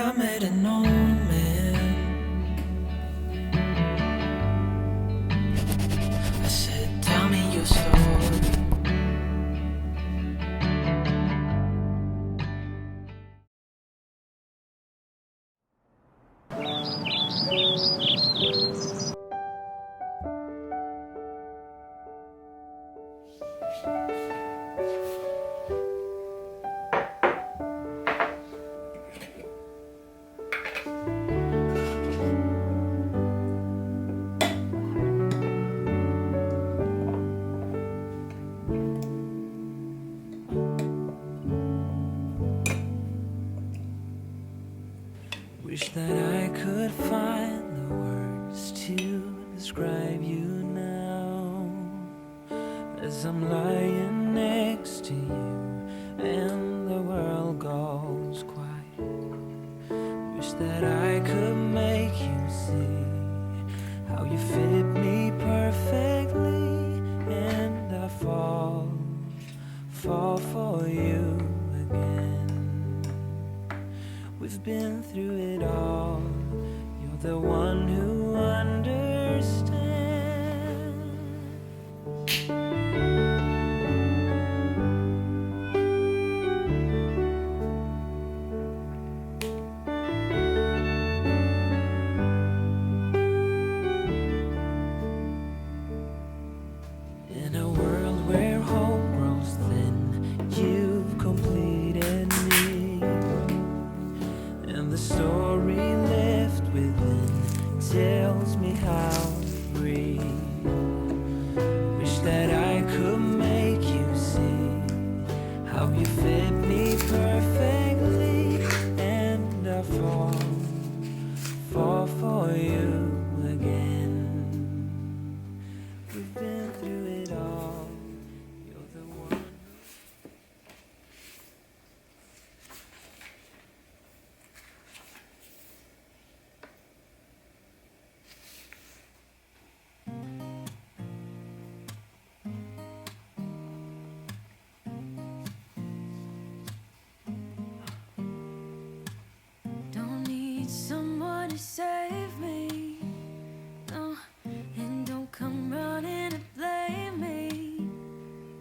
I met an old man. I said, Tell me your story. that I could find the words to describe you now. As I'm lying next to you and been through it all. You're the one who how free need someone to save me. No, and don't come running to blame me.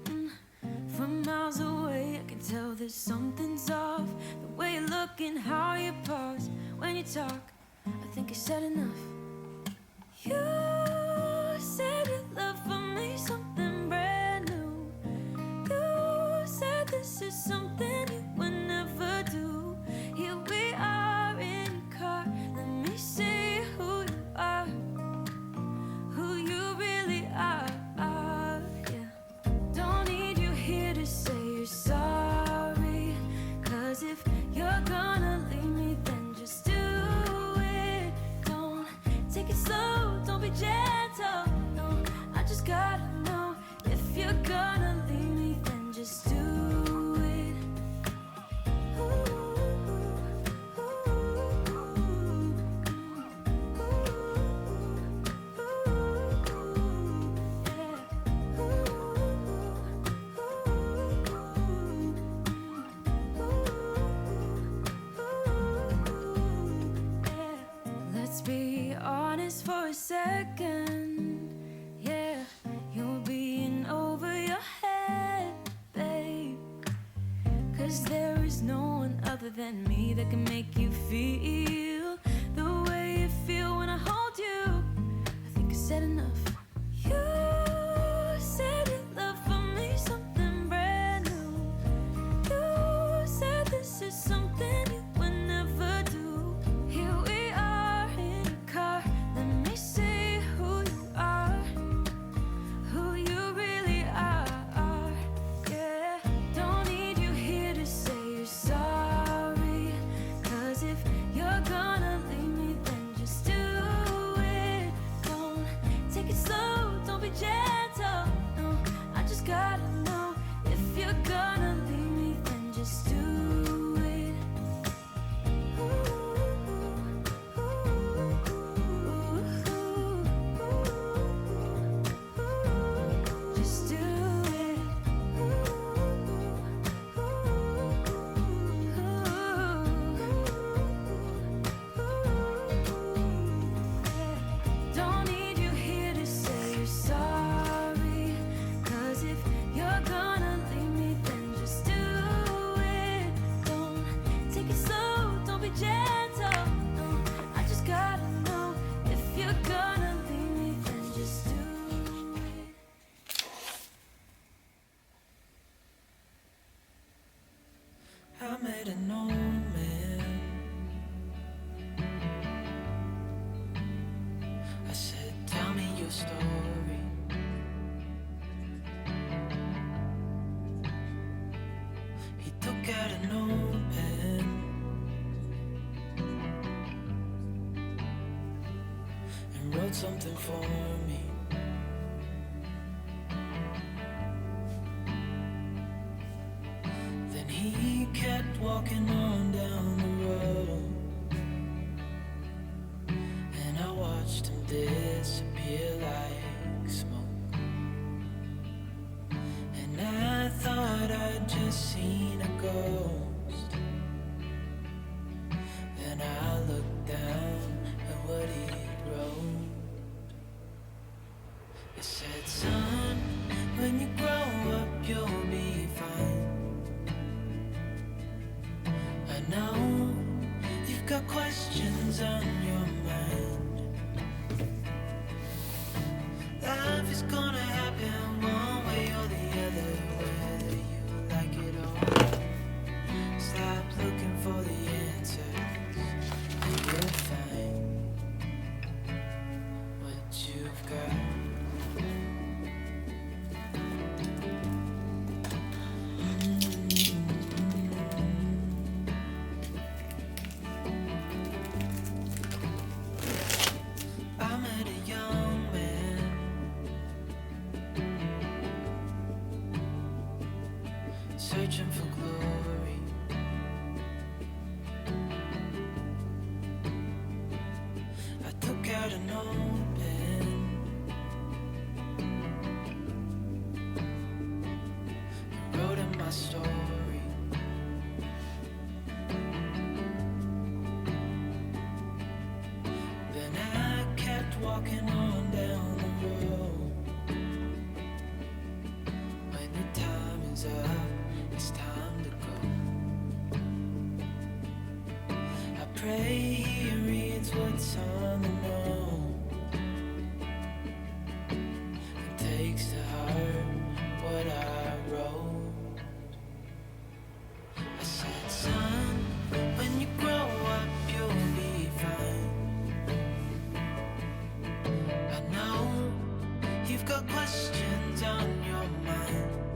Mm, from miles away, I can tell that something's off. The way you look and how you pause when you talk. I think I said enough. There is no one other than me that can make you feel the way you feel when I hold you. I think I said enough. He took out an old pen and wrote something for me. searching for takes to hurt what I wrote. I said, son, when you grow up, you'll be fine. I know you've got questions on your mind.